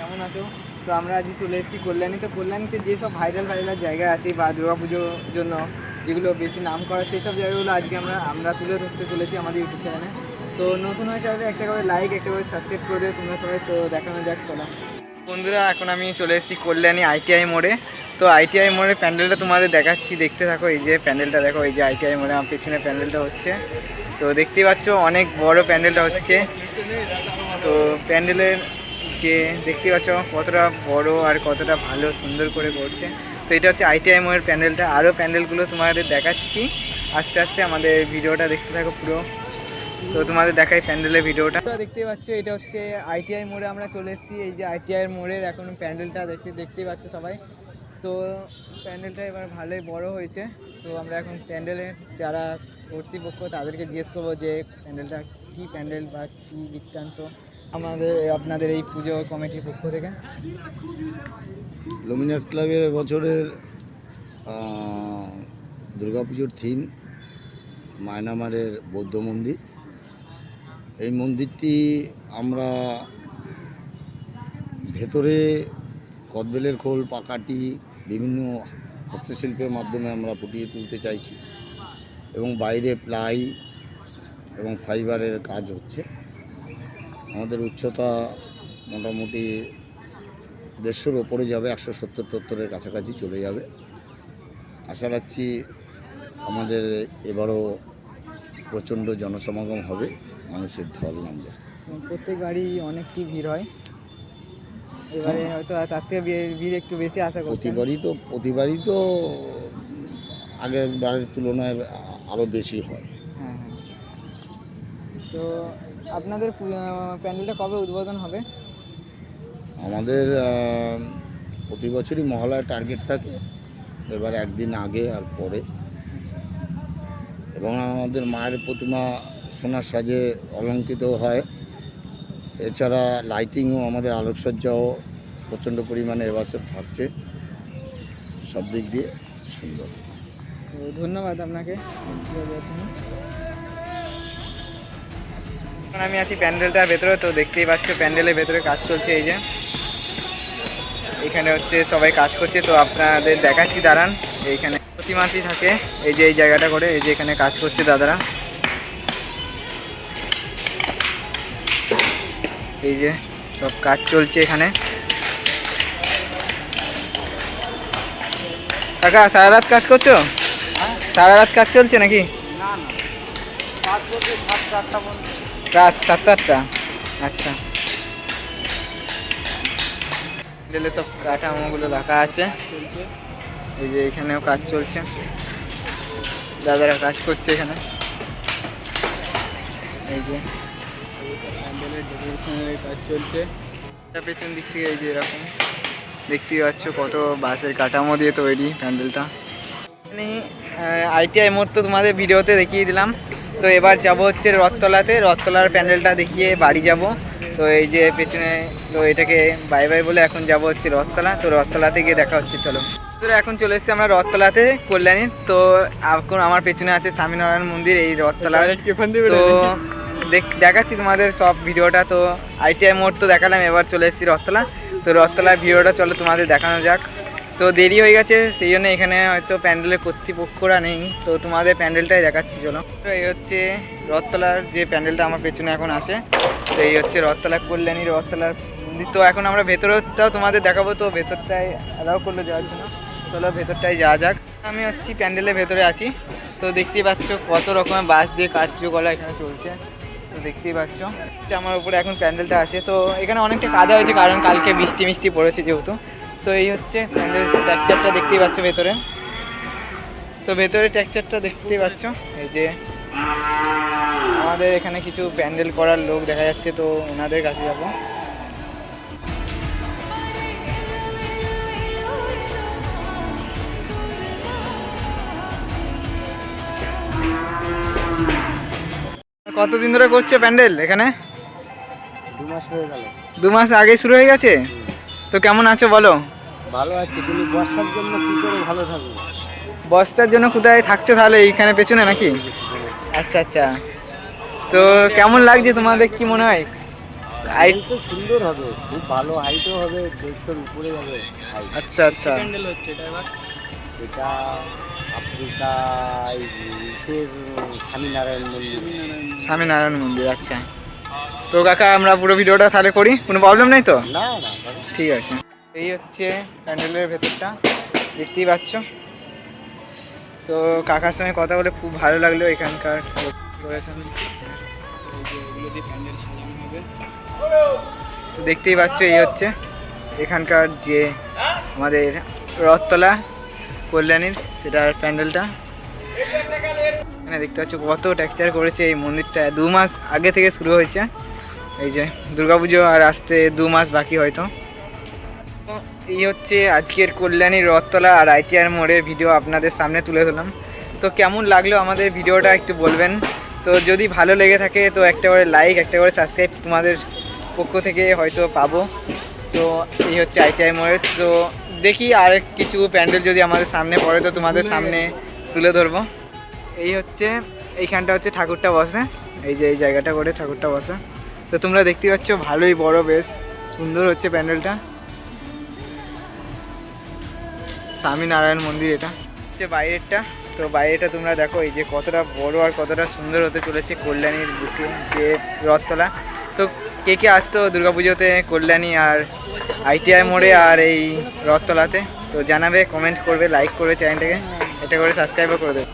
কেমন আছো? তো আমরা আজ চলে এসেছি কল্যাণী তো কল্যাণীতে যেসব ভাইরাল ভাইরাল জায়গা আছে বা দুর্গা পুজোর জন্য, যেগুলো বেশি নাম করা, সেই সব জায়গাগুলো আজকে আমরা আমরা তুলে ধরতে চলেছি আমাদের ইউটিউব চ্যানেলে তো নতুন হয়ে চাইলে একটা করে লাইক একটা করে সাবস্ক্রাইব করে দেবে, তোমরা সবাই তো দেখানো যাক, চলো। বন্ধুরা, এখন আমি চলে এসেছি কল্যাণী আইটিআই মোড়ে। তো আইটিআই মোড়ের প্যান্ডেলটা তোমাদের দেখাচ্ছি, দেখতে থাকো, এই যে প্যান্ডেলটা দেখো, এই যে আইটিআই মোড়ে আমার পেছনে প্যান্ডেলটা হচ্ছে। তো দেখতেই পাচ্ছ, অনেক বড় প্যান্ডেলটা হচ্ছে। তো প্যান্ডেলের যে দেখতে পাচ্ছ কতটা বড় আর কতটা ভালো, সুন্দর করে করছে। তো এটা হচ্ছে আইটিআই মোড়ের প্যান্ডেলটা। আরও প্যান্ডেলগুলো তোমাদের দেখাচ্ছি। আস্তে আস্তে আমাদের ভিডিওটা দেখতে থাকো পুরো। তো তোমাদের দেখাই প্যান্ডেলের ভিডিওটা। দেখতে পাচ্ছ, এটা হচ্ছে আইটিআই মোড়ে আমরা চলে এসেছি। এই যে আইটিআই মোড়ের এখন প্যান্ডেলটা দেখতে, দেখতেই পাচ্ছ সবাই। তো প্যান্ডেলটা এবার ভালোই বড় হয়েছে। তো আমরা এখন প্যান্ডেলের যারা কর্তৃপক্ষ তাদেরকে জিজ্ঞেস করব যে প্যান্ডেলটা কী প্যান্ডেল বা কী বৃত্তান্ত। আমাদের আপনাদের এই পুজো কমিটির পক্ষ থেকে? লুমিনাস ক্লাবের বছরের দুর্গাপুজোর থিম মায়নামারের বৌদ্ধ মন্দির। এই মন্দিরটি আমরা ভেতরে কদবেলের খোল, পাকাটি, বিভিন্ন হস্তশিল্পের মাধ্যমে আমরা ফুটিয়ে তুলতে চাইছি। এবং বাইরে প্লাই এবং ফাইবারের কাজ হচ্ছে। আমাদের উচ্চতা মোটামুটি দেড়শোর ওপরে যাবে একশো সত্তর টত্তরের কাছাকাছি চলে যাবে। আশা রাখছি আমাদের এবারও প্রচণ্ড জনসমাগম হবে মানুষের ঢল নামবে। প্রত্যেকবারই অনেক কি ভিড় হয়। এবারে হয়তো তার থেকে ভিড়- ভিড় একটু বেশি আশা করছি প্রতিবারই তো প্রতিবারই তো আগের বারের তুলনায় আরও বেশি হয়। হ্যাঁ হ্যাঁ। তো আপনাদের প্যান্ডেলটা কবে উদ্বোধন হবে? আমাদের প্রতি বছরই মহালয়ার টার্গেট থাকে। এবার একদিন আগে আর পরে। এবং আমাদের মায়ের প্রতিমা সোনার সাজে অলঙ্কিত হয়। এছাড়া লাইটিংও আমাদের আলোকসজ্জাও প্রচণ্ড পরিমাণে এবছর থাকছে। সব দিক দিয়ে সুন্দর। ধন্যবাদ আপনাকে। এখন আমি আছি প্যান্ডেলটার ভেতরে তো দেখতেই পাচ্ছ প্যান্ডেলের ভেতরে কাজ চলছে এই যে। এখানে হচ্ছে সবাই কাজ করছে তো আপনাদের দেখাচ্ছি দাঁড়ান। এইখানে প্রতিমাতি থাকে এই যে এই জায়গাটা করে এই যে এখানে কাজ করছে দাদারা। এই যে সব কাজ চলছে এখানে। কাকা সারা রাত কাজ করছ? সারা রাত কাজ চলছে নাকি? না না। কাজ করছে সাতটা আটটা পর্যন্ত। রাত সাতটা আটটা আচ্ছা। সব কাঠামোগুলো রাখা আছে। এই যে এখানেও কাজ চলছে। দাদারা কাজ করছে এখানে। এই যে। প্যান্ডেলের কাজ চলছে পেছন দিক থেকে এই যে এরকম। দেখতেই পাচ্ছ কত বাসের কাঠামো দিয়ে তৈরি প্যান্ডেলটা। মানে আইটিআই মোড় তো তোমাদের ভিডিওতে দেখিয়ে দিলাম। তো এবার যাব হচ্ছে রথতলাতে। রথতলার প্যান্ডেলটা দেখিয়ে বাড়ি যাব। তো এই যে পেছনে তো এটাকে বাই বাই বলে এখন যাব হচ্ছে রথতলা। তো রথতলাতে গিয়ে দেখা হচ্ছে চলো। তো এখন চলে এসেছি আমরা রথতলাতে কল্যাণী। তো এখন আমার পেছনে আছে স্বামীনারায়ণ মন্দির এই রথতলা। তো দেখ- দেখাচ্ছি তোমাদের সব ভিডিওটা। তো আইটিআই মোড় তো দেখালাম এবার চলে এসেছি রথতলা। তো রথতলার ভিডিওটা চলো তোমাদের দেখানো যাক। তো দেরি হয়ে গেছে, সেই জন্য এখানে হয়তো প্যান্ডেলের কর্তৃপক্ষরা নেই। তো তোমাদের প্যান্ডেলটাই দেখাচ্ছি, চলো। তো এই হচ্ছে রথতলার যে প্যান্ডেলটা আমার পেছনে এখন আছে, তো এই হচ্ছে রথতলা কল্যাণী রথতলার মন্দির। তো এখন আমরা ভেতরটাও তোমাদের দেখাবো, তো ভেতরটায় অ্যালাউ করল যাওয়ার জন্য। চলো ভেতরটায় যাওয়া যাক। আমি হচ্ছি প্যান্ডেলের ভেতরে আছি। তো দেখতেই পাচ্ছ কত রকমের বাস দিয়ে কার্যকলা এখানে চলছে। তো দেখতেই পাচ্ছ আমার উপরে এখন প্যান্ডেলটা আছে। তো এখানে অনেকটা কাদা হয়েছে, কারণ কালকে বৃষ্টি মিষ্টি পড়েছে যেহেতু। তো এই হচ্ছে প্যান্ডেল টেক্সচারটা দেখতেই পাচ্ছ ভেতরে। তো ভেতরে টেক্সচারটা দেখতেই পাচ্ছ এই যে আমাদের এখানে কিছু প্যান্ডেল করার লোক দেখা যাচ্ছে তো ওনাদের কাছে যাব। কতদিন ধরে করছ প্যান্ডেল এখানে? দু মাস হয়ে গেল। দু মাস আগে শুরু হয়ে গেছে? তো কেমন আছো বলো? ভালো আছি কিন্তু বর্ষার জন্য কী করে ভালো থাকব বস্তার জন্য কোথায় থাকছো তাহলে? এইখানে পেছনে নাকি? আচ্ছা আচ্ছা। তো কেমন লাগছে তোমাদের? কি মনে হয়? হাইট তো সুন্দর হবে খুব ভালো হাইটও হবে দেড়শোর উপরে যাবে আচ্ছা আচ্ছা। প্যান্ডেল হচ্ছে এটা এবার? এটা আফ্রিকা স্বামীনারায়ণ মন্দির। স্বামীনারায়ণ মন্দির আচ্ছা। তো কাকা আমরা পুরো ভিডিওটা তাহলে করি? কোনো প্রবলেম নেই তো? না। ঠিক আছে। এই হচ্ছে প্যান্ডেলের ভেতরটা। দেখতেই পাচ্ছ। তো কাকার সঙ্গে কথা বলে খুব ভালো লাগল এখানকার দেখতেই পাচ্ছ, এই হচ্ছে এখানকার যে আমাদের রথতলা কল্যাণীর, সেটার প্যান্ডেলটা। এখানে দেখতে পাচ্ছ কত টেক্সচার করেছে এই মন্দিরটা। দু মাস আগে থেকে শুরু হয়েছে। এই যে দুর্গাপুজো আর আসতে দু মাস বাকি হয়তো। এই হচ্ছে আজকের কল্যাণী রথতলা আর আইটিআর মোড়ের ভিডিও আপনাদের সামনে তুলে ধরলাম। তো কেমন লাগল আমাদের ভিডিওটা একটু বলবেন? তো যদি ভালো লেগে থাকে তো একটা করে লাইক একটা করে সাবস্ক্রাইব তোমাদের পক্ষ থেকে হয়তো পাবো। তো এই হচ্ছে আইটিআই মোড়ের তো দেখি আর কিছু প্যান্ডেল যদি আমাদের সামনে পড়ে তো তোমাদের সামনে তুলে ধরবো। এই হচ্ছে এইখানটা হচ্ছে ঠাকুরটা বসে। এই যে এই জায়গাটা করে ঠাকুরটা বসে। তো তোমরা দেখতে পাচ্ছ ভালোই বড় বেশ। সুন্দর হচ্ছে প্যান্ডেলটা। স্বামীনারায়ণ মন্দির এটা। হচ্ছে বাইরেরটা, তো বাইরেটা তোমরা দেখো, এই যে কতটা বড় আর কতটা সুন্দর হতে চলেছে কল্যাণীর বুকে, যে রথতলা। তো কে কে আসতো দুর্গাপুজোতে কল্যাণী আর আইটিআই মোড়ে আর এই রথতলাতে? তো জানাবে কমেন্ট করবে লাইক করবে চ্যানেলটাকে। এটা করে সাবস্ক্রাইবও করে দেবে।